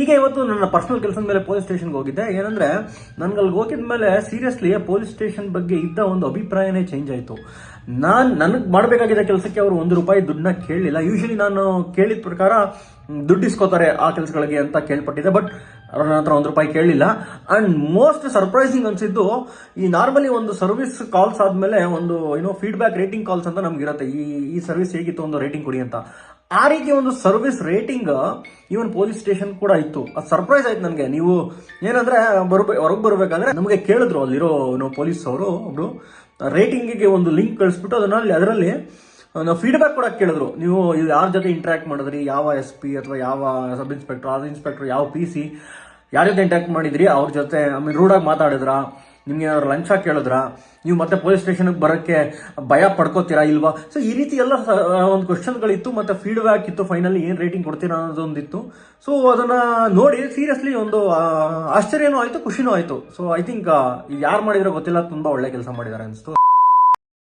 ಈಗ ಇವತ್ತು ನನ್ನ ಪರ್ಸನಲ್ ಕೆಲಸದ ಮೇಲೆ ಪೊಲೀಸ್ ಸ್ಟೇಷನ್ಗೆ ಹೋಗಿದ್ದೆ. ಏನಂದ್ರೆ ನನ್ಗೆ ಅಲ್ಲಿ ಹೋಗಿದ ಮೇಲೆ ಸೀರಿಯಸ್ಲಿ ಪೊಲೀಸ್ ಸ್ಟೇಷನ್ ಬಗ್ಗೆ ಇದ್ದ ಒಂದು ಅಭಿಪ್ರಾಯನೇ ಚೇಂಜ್ ಆಯ್ತು. ನಾನು, ನನಗೆ ಮಾಡಬೇಕಾಗಿದ್ದ ಕೆಲಸಕ್ಕೆ ಅವರು ಒಂದು ರೂಪಾಯಿ ದುಡ್ಡನ್ನ ಕೇಳಲಿಲ್ಲ. ಯೂಶಲಿ ನಾನು ಕೇಳಿದ ಪ್ರಕಾರ ದುಡ್ಡು ಇಸ್ಕೋತಾರೆ ಆ ಕೆಲಸಗಳಿಗೆ ಅಂತ ಕೇಳ್ಪಟ್ಟಿದ್ದೆ. ಬಟ್ ಅವ್ರ ಹತ್ರ ಒಂದು ರೂಪಾಯಿ ಕೇಳಲಿಲ್ಲ. ಅಂಡ್ ಮೋಸ್ಟ್ ಸರ್ಪ್ರೈಸಿಂಗ್ ಅನ್ಸಿದ್ದು, ಈ ನಾರ್ಮಲಿ ಒಂದು ಸರ್ವಿಸ್ ಕಾಲ್ಸ್ ಆದ್ಮೇಲೆ ಒಂದು ಏನೋ ಫೀಡ್ಬ್ಯಾಕ್ ರೇಟಿಂಗ್ ಕಾಲ್ಸ್ ಅಂತ ನಮ್ಗೆ ಇರುತ್ತೆ ಈ ಈ ಸರ್ವಿಸ್ ಹೇಗಿತ್ತು ಒಂದು ರೇಟಿಂಗ್ ಕೊಡಿ ಅಂತ. ಆ ರೀತಿ ಒಂದು service rating even police station ಕೂಡ ಇತ್ತು. ಅದು ಸರ್ಪ್ರೈಸ್ ಆಯ್ತು ನನಗೆ. ನೀವು ಏನಂದ್ರೆ ಬರ್ಬೇ, ಹೊರಗೆ ಬರ್ಬೇಕಂದ್ರೆ ನಮಗೆ ಕೇಳಿದ್ರು ಅಲ್ಲಿರೋ ಪೊಲೀಸ್ ಅವರು ಒಬ್ರು. ರೇಟಿಂಗಿಗೆ ಒಂದು ಲಿಂಕ್ ಕಳಿಸ್ಬಿಟ್ಟು ಅದರಲ್ಲಿ ಅದರಲ್ಲಿ ನಾವು ಫೀಡ್ಬ್ಯಾಕ್ ಕೂಡ ಕೇಳಿದ್ರು. ನೀವು ಇದು ಯಾರ ಜೊತೆ ಇಂಟ್ರಾಕ್ಟ್ ಮಾಡಿದ್ರಿ? ಯಾವ ಎಸ್ ಪಿ ಅಥವಾ ಯಾವ ಸಬ್ ಇನ್ಸ್ಪೆಕ್ಟರ್ ಅದು ಇನ್ಸ್ಪೆಕ್ಟರ್ ಯಾವ ಪಿ ಸಿ ಯಾರ ಜೊತೆ ಇಂಟ್ರಾಕ್ಟ್ ಮಾಡಿದ್ರಿ? ಅವ್ರ ಜೊತೆ ಆಮೇಲೆ ರೂಡಾಗಿ ಮಾತಾಡಿದ್ರ? ನಿಮ್ಗೆ ಏನಾದ್ರು ಲಂಚ ಕೇಳಿದ್ರಾ? ನೀವು ಮತ್ತೆ ಪೊಲೀಸ್ ಸ್ಟೇಷನ್ಗೆ ಬರೋಕ್ಕೆ ಭಯ ಪಡ್ಕೋತೀರಾ ಇಲ್ವಾ? ಸೊ ಈ ರೀತಿ ಎಲ್ಲ ಒಂದು ಕ್ವಶನ್ಗಳಿತ್ತು ಮತ್ತೆ ಫೀಡ್ಬ್ಯಾಕ್ ಇತ್ತು ಫೈನಲಿ ಏನು ರೇಟಿಂಗ್ ಕೊಡ್ತೀರಾ ಅನ್ನೋದೊಂದಿತ್ತು. ಸೊ ಅದನ್ನ ನೋಡಿ ಸೀರಿಯಸ್ಲಿ ಒಂದು ಆಶ್ಚರ್ಯನೂ ಆಯ್ತು, ಖುಷಿನೂ ಆಯ್ತು. ಸೊ ಐ ಥಿಂಕ್ ಯಾರು ಮಾಡಿದ್ರೆ ಗೊತ್ತಿಲ್ಲ, ತುಂಬಾ ಒಳ್ಳೆ ಕೆಲಸ ಮಾಡಿದ್ದಾರೆ ಅನಿಸ್ತು.